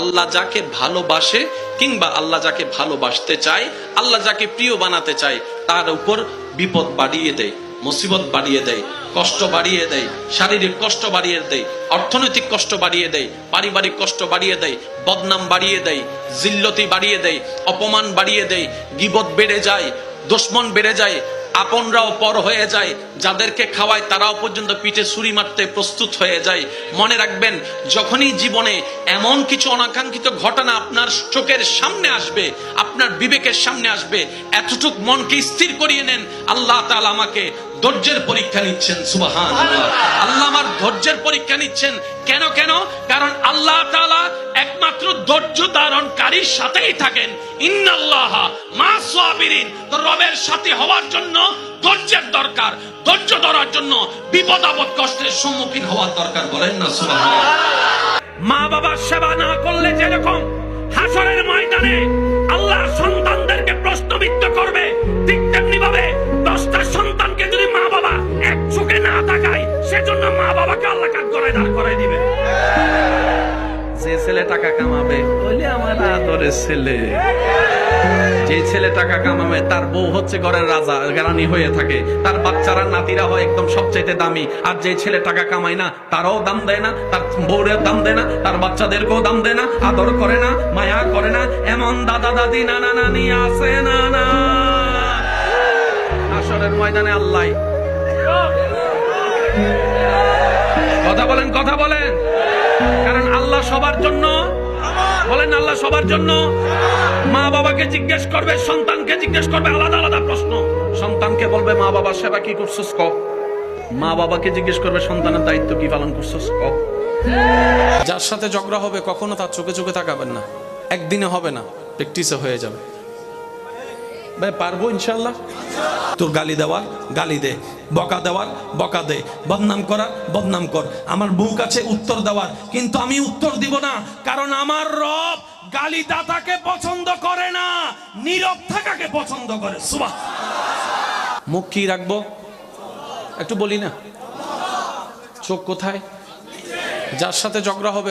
আল্লাহ যাকে ভালোবাসে কিংবা আল্লাহ যাকে ভালোবাসতে চায়, আল্লাহ যাকে প্রিয় বানাতে চায়, তার উপর বিপদ বাড়িয়ে দেয়, মুসিবত বাড়িয়ে দেয়, কষ্ট বাড়িয়ে দেয়, শারীরিক কষ্ট বাড়িয়ে দেয়, অর্থনৈতিক কষ্ট বাড়িয়ে দেয়, পারিবারিক কষ্ট বাড়িয়ে দেয়, বদনাম বাড়িয়ে দেয়, জিল্লতি বাড়িয়ে দেয়, অপমান বাড়িয়ে দেয়, গিবত বেড়ে যায়, দুশ্মন বেড়ে যায় আপনরাও পর হয়ে যায়, যাদেরকে খাওয়ায় তারাও পর্যন্ত পিঠে ছুরি মারতে প্রস্তুত হয়ে যায়। মনে রাখবেন, যখনই জীবনে এমন কিছু অনাকাঙ্ক্ষিত ঘটনা আপনার চোখের সামনে আসবে, আপনার বিবেকের সামনে আসবে, এতটুক মনকে স্থির করিয়ে নেন, আল্লাহ তালা আমাকে ধৈর্যের পরীক্ষা নিচ্ছেন সুবাহান আল্লাহ আমার ধৈর্যের পরীক্ষা নিচ্ছেন। কেন কেন? কারণ আল্লাহ তাআলা একমাত্র ধৈর্য ধারণকারীর সাথেই থাকেন। ইন্নাল্লাহ মা সাবিরিন। তো রবের সাথে হওয়ার জন্য ধৈর্যের দরকার। ধৈর্য ধরার জন্য বিপদ আপদ কষ্টের সম্মুখীন হওয়ার দরকার বলেন না সুবহানাল্লাহ। মা বাবার সেবা না করলে যেরকম হাসরের ময়দানে আল্লাহ সন্তানদেরকে প্রশ্নবিদ্ধ করবে ঠিক যে ছেলে টাকা কামাবে, বলে আমার আদরের ছেলে। যে ছেলে টাকা কামাবে, তার বউ হচ্ছে ঘরের রাজা রানী হয়ে থাকে। তার বাচ্চারা, নাতিরা হয় একদম সবচাইতে দামি। আর যে ছেলে টাকা কামায় না, তারাও দাম দেয় না, তার বউরের দাম দেয় না, তার বাচ্চাদেরকেও দাম দেয় না, আদর করে না, মায়া করে না। এমন দাদা, দাদি, নানা, নানি আছে না না আসরের ময়দানে আল্লাহ। কথা বলেন কথা বলেন। কারণ আল্লাহ সবার জন্য। বলেন আল্লাহ সবার জন্য। মা বাবাকে জিজ্ঞেস করবে সন্তানকে জিজ্ঞেস করবে আলাদা আলাদা প্রশ্ন। সন্তানকে বলবে মা বাবার সেবা কি করছস ক? মা বাবাকে জিজ্ঞেস করবে সন্তানের দায়িত্ব কি পালন করছস ক? যার সাথে ঝগড়া হবে কখনো তার চোখে চোখে তাকাবেন না। একদিনে হবে না প্র্যাকটিসে হয়ে যাবে। ভাই পারব ইনশাল্লাহ তোর গালি দেওয়া গালি দে। বকা দেওয়ার, বকা দে। বদনাম করার বদনাম কর। আমার বুক আছে উত্তর দেওয়ার, কিন্তু আমি উত্তর দিব না, কারণ আমার রব গালি দাতাকে পছন্দ করে না, নীরব থাকাকে পছন্দ করে। সুবাহ মুখ কি রাখব? একটু বলি না? চোখ কোথায়? যার সাথে ঝগড়া হবে